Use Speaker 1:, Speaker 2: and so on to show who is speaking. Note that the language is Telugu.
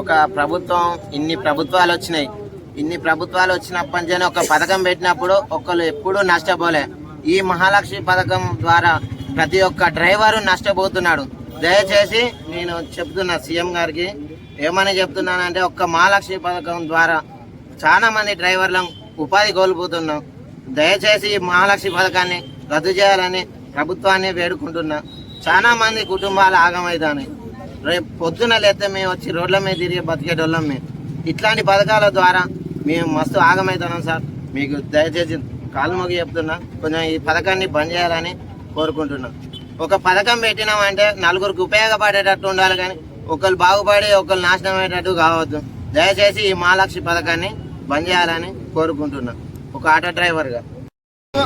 Speaker 1: ఒక ప్రభుత్వం ఇన్ని ప్రభుత్వాలు వచ్చినాయి. ఇన్ని ప్రభుత్వాలు వచ్చినప్పటి ఒక పథకం పెట్టినప్పుడు ఒకళ్ళు ఎప్పుడూ నష్టపోలే. ఈ మహాలక్ష్మి పథకం ద్వారా ప్రతి ఒక్క డ్రైవరు నష్టపోతున్నాడు. దయచేసి నేను చెప్తున్నా సీఎం గారికి ఏమని చెప్తున్నానంటే ఒక్క మహాలక్ష్మి పథకం ద్వారా చాలా మంది డ్రైవర్లను ఉపాధి కోల్పోతున్నాం. దయచేసి ఈ మహాలక్ష్మి పథకాన్ని రద్దు చేయాలని ప్రభుత్వాన్ని వేడుకుంటున్నా. చాలా మంది కుటుంబాలు ఆగమవుతాయి రేపు పొద్దున లేతే మేము వచ్చి రోడ్ల మీద తిరిగి బతికేటోళ్ళం మేము. ఇట్లాంటి పథకాల ద్వారా మేము మస్తు ఆగమవుతున్నాం సార్. మీకు దయచేసి కాలు మొగి చెప్తున్నా. కొంచెం ఈ పథకాన్ని బంద్ చేయాలని కోరుకుంటున్నాం. ఒక పథకం పెట్టినామంటే నలుగురికి ఉపయోగపడేటట్టు ఉండాలి కానీ ఒకళ్ళు బాగుపడి ఒకళ్ళు నాశనం అయ్యేటట్టు కావద్దు. దయచేసి ఈ మహాలక్ష్మి పథకాన్ని బంద్ చేయాలని కోరుకుంటున్నాం. ఒక ఆటో డ్రైవర్గా.